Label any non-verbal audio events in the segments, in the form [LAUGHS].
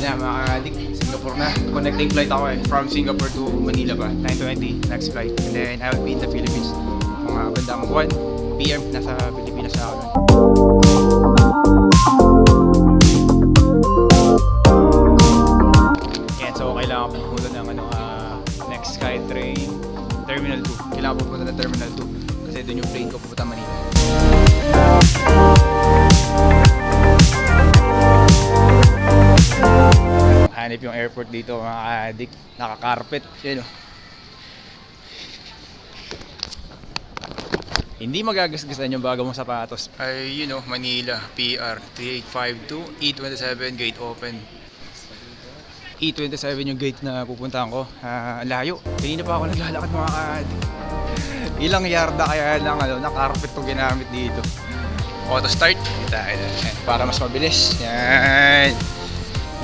na mga adik. Singapore na. Connecting flight ako eh. From Singapore to Manila ba. 9.20 next flight. And then I will be in the Philippines. Mga bandang 1 PM nasa Pilipinas na ako. Yan, so kailangan pumunta ng ano, ah, next SkyTrain Terminal 2. Kailangan ko pumunta ng Terminal 2 kasi doon yung plane ko pupunta Manila. Hanip yung airport dito mga adik. Naka-carpet. Yun oh. Hindi magagasgasan yung bago mong sapatos. Ay, yun oh, Manila, PR 3852, E27, gate open. E27 yung gate na pupuntahan ko. Ah, layo. Kanina pa ako naglalakad mga kaadik. Ilang yarda kaya lang ano, na carpet to ginamit dito. Auto start. Kita, ayan, ayan, para mas mabilis. Yan.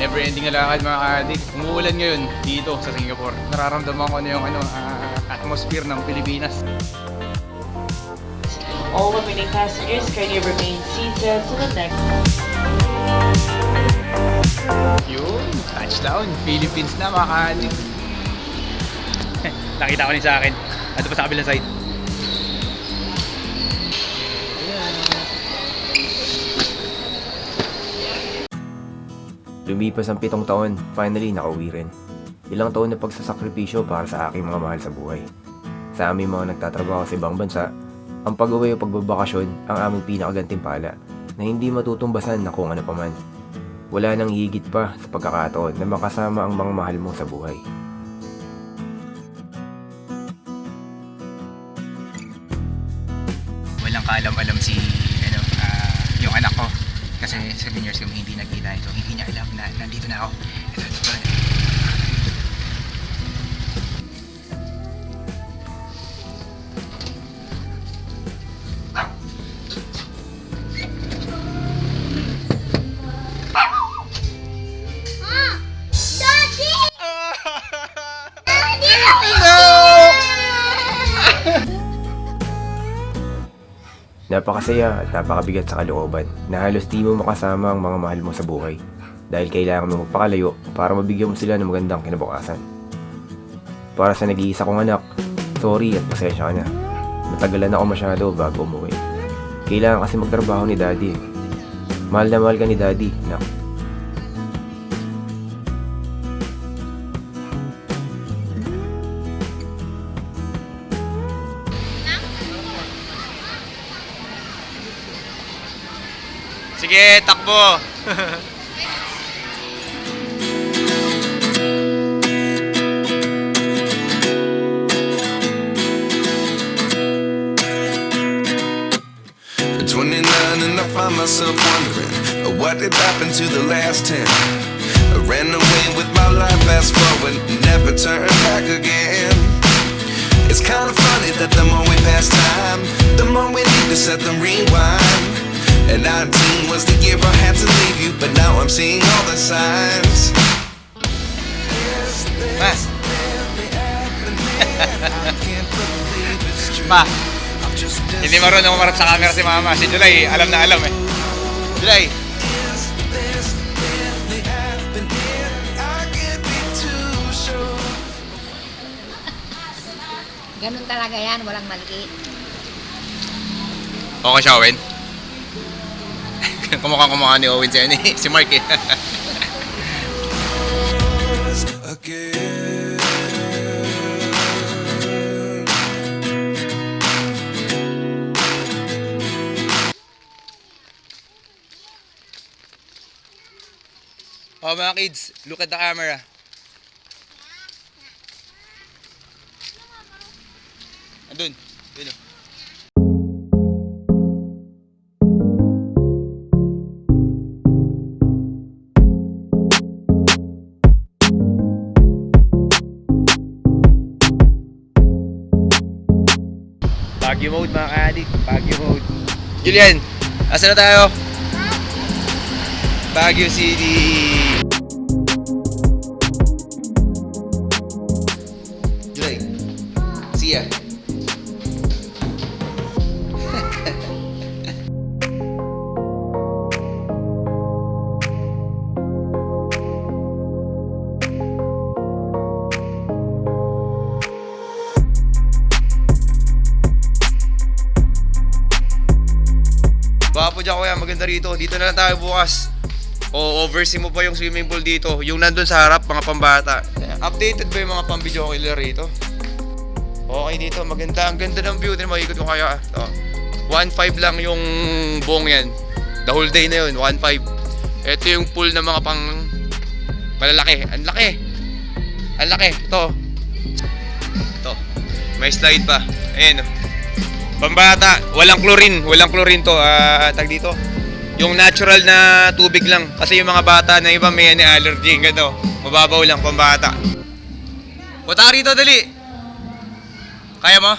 Never ending na lakad mga kaadik. Umuulan ngayon dito sa Singapore. Nararamdaman ko na yung ano, ah, atmosphere ng Pilipinas. All remaining passengers kindly remain seated to the next. Yun, touchdown. Philippines na mga kaadik. [LAUGHS] Nakita ko rin sa akin. Ano pa sa kabilang side? Lumipas ang pitong taon, finally nakauwi rin. Ilang taon na pagsasakripisyo para sa aking mga mahal sa buhay. Sa aming mga nagtatrabaho sa ibang bansa, ang pag-uwi o pagbabakasyon ang aming pinakagantimpala na hindi matutumbasan na kung ano paman. Wala nang higit pa sa pagkakataon na makasama ang mga mahal mo sa buhay. 7 years kami hindi nagkita ito. Hindi niya alam na nandito na ako. Ito, ito, ito. Napakasaya at napakabigat sa kalooban na halos di mo makasama ang mga mahal mo sa buhay dahil kailangan mo magpakalayo para mabigyan mo sila ng magandang kinabukasan. Para sa nag-iisa kong anak, sorry at pasensya ka na. Matagalan ako masyado bago umuwi. Kailangan kasi magtrabaho ni daddy. Mahal na mahal ka ni daddy, nak. Sige, takbo! [LAUGHS] At 29 and I find myself wondering uh, what did happen to the last 10. I ran away with my life, fast forward, never turn back again. It's kind of funny that the more we pass time, the more we need to set the rewind. And 19 was the year I had to leave you, but now I'm seeing all the signs. Ma! Ma! Hindi marunong umarap sa camera si mama. Si July, alam na alam eh. July! Ganun talaga yan, walang maliit. Okay siya, Owen? [LAUGHS] Kumukhang kumukha ni Owen si, ano [LAUGHS] si Mark eh. [LAUGHS] Oh mga kids, look at the camera. Andun. Yun oh. Baguio mode mga ka-addict. Baguio mode. Julian, asa na tayo? Baguio City. July. See ya. Rito. Dito na lang tayo bukas. O oversee mo pa yung swimming pool dito. Yung nandun sa harap, mga pambata. Updated ba yung mga pambidyo killer rito? Okay dito, maganda. Ang ganda ng view. Din makikot ko kaya. Ito. 1.5 lang yung buong yan. The whole day na yun, 1.5. Ito yung pool ng mga pang malalaki. Ang laki. Ang laki. Ito. Ito. May slide pa. Ayan. Pambata. Walang chlorine. Walang chlorine to. Ah, tag dito. Yung natural na tubig lang. Kasi yung mga bata na iba may ano, allergy. Ganito. Mababaw lang pambata. Punta ka rito, dali. Kaya mo?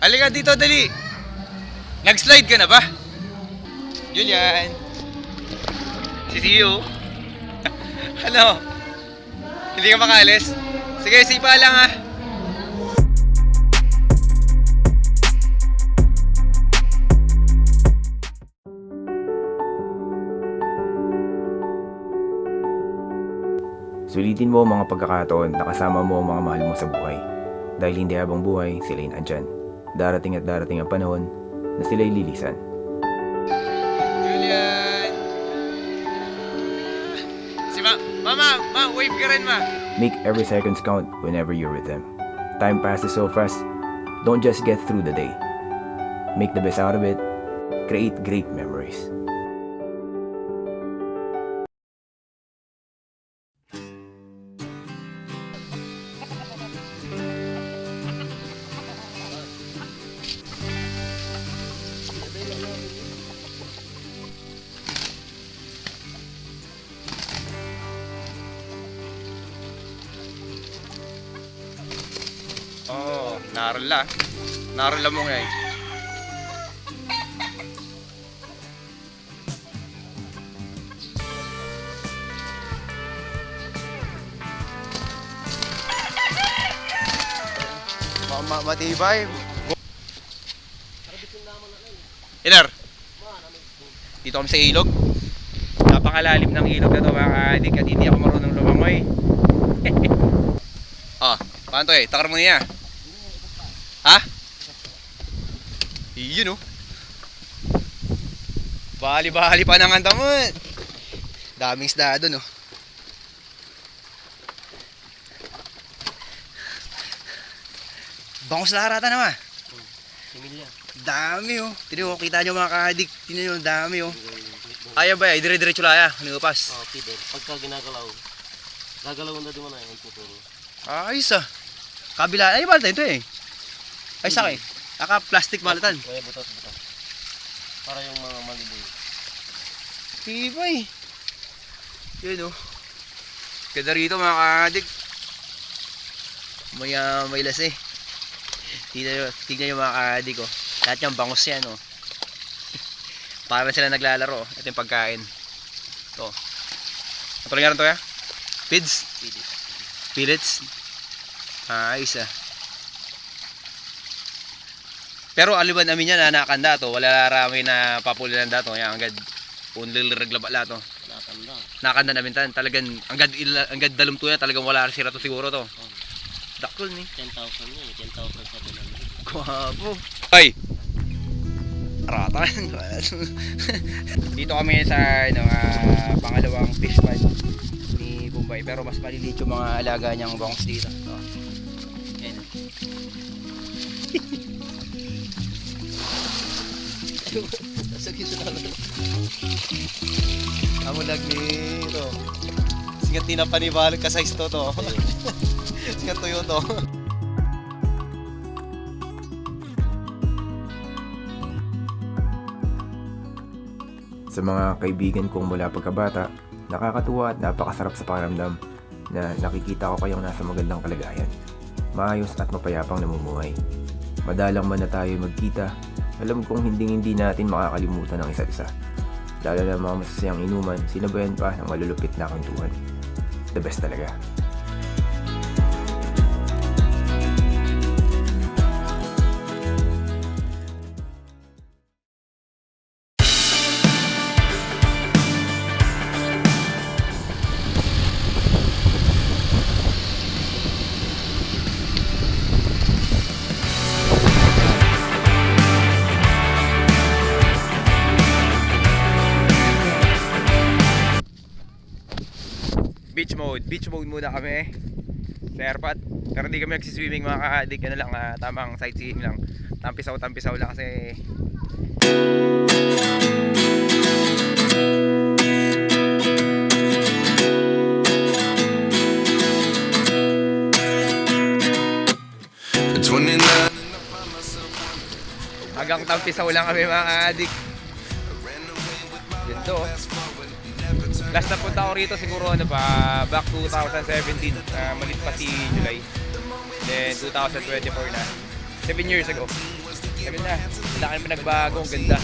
Halika dito, dali. Nag-slide ka na ba? Julian. Si Siyo. [LAUGHS] ano? Hindi ka makalis? Sige, sipa lang ah. Sulitin mo mga pagkakataon na kasama mo ang mga mahal mo sa buhay. Dahil hindi habang buhay, sila'y nandyan. Darating at darating ang panahon na sila'y lilisan. Julian. Si Ma, Mama, Ma, wave ka rin, Ma. Make every seconds count whenever you're with them. Time passes so fast. Don't just get through the day. Make the best out of it. Create great memories. Oo, narala. Narala mo ngayon. Ma ma matibay. Ilar. Dito kami sa ilog. Napakalalim ng ilog na to mga kaadik at hindi ako marunong lumangoy. [LAUGHS] ah, paano to eh? Takar mo niya. Ha? Iyon oh. Bali-bali pa ng anta mo. Daming isda doon oh. Bangos na harata naman. Dami oh. Tino mo, kita nyo mga kadik. Tino nyo, dami oh. Ayaw ba eh? Dire-diretso laya. Nupas. Oh, Peter, pagka ginagalaw, gagalaw na di mo na yung tuturo. Ayos ah. Kabila. Ay, balta ito eh. Ay, sa akin. Aka plastic balatan. Kaya butas butas. Para yung mga maliliit. Tibay. Yun oh. Ganda rito mga kaadik. May, ah, may las eh. Tignan tignan nyo mga kaadik oh. Lahat yung bangos yan oh. [LAUGHS] Para sila naglalaro. Ito yung pagkain. Ito. Ano nga to ya? Pids? Pellets. Ah, ayos ah. Pero aliban namin yan na nakanda to. Wala rami na papulilan dato. Yan agad unlil reglaba to. Nakanda. Nakanda namin tan. Talagang agad ila, agad dalum to yan. Talagang wala sira to siguro to. Dakol ni. 10,000 yun. eh. 10,000 sabi namin. Kwabo. Ay. Rata. [LAUGHS] Dito kami sa ano, ah, pangalawang fish pond ni Bombay pero mas maliliit yung mga alaga niyang bongs dito. Amo nagmito. Singat tinapanibalik ka size to to. [LAUGHS] Singat tuyo to. Sa mga kaibigan kong mula pagkabata, nakakatuwa at napakasarap sa pakiramdam na nakikita ko kayong nasa magandang kalagayan. Maayos at mapayapang namumuhay. Madalang man na tayo magkita, alam kong hindi hindi natin makakalimutan ang isa't isa. Lalo na mga masasayang inuman, sinabayan pa ng malulupit na kantuhan. The best talaga. Muna kami. Sa airpot. Pero hindi kami nagsiswimming mga ka-addict. Ano lang, ah, tamang sightseeing lang. Tampisaw-tampisaw lang kasi At 29 hanggang tampisaw lang kami mga ka-addict. Yun to. oh. Last na punta ko rito siguro ano pa, back 2017. Uh, malit pa si July. Then 2024 na. 7 years ago. 7 na. Wala kami nagbago. Ang ganda.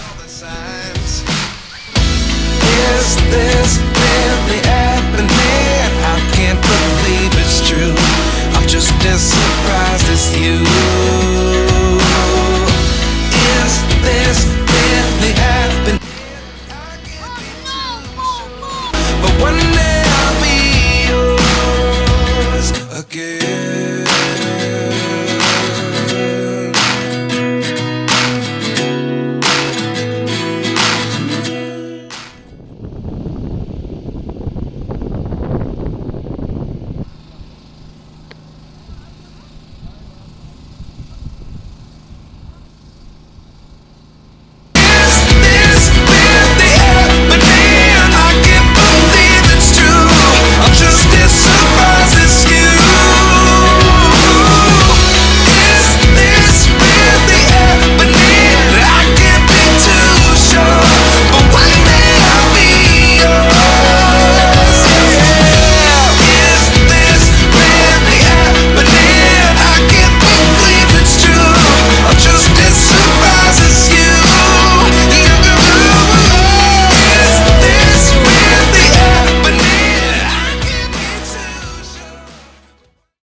Is this really happening? I can't believe it's true. I'm just as surprised as you.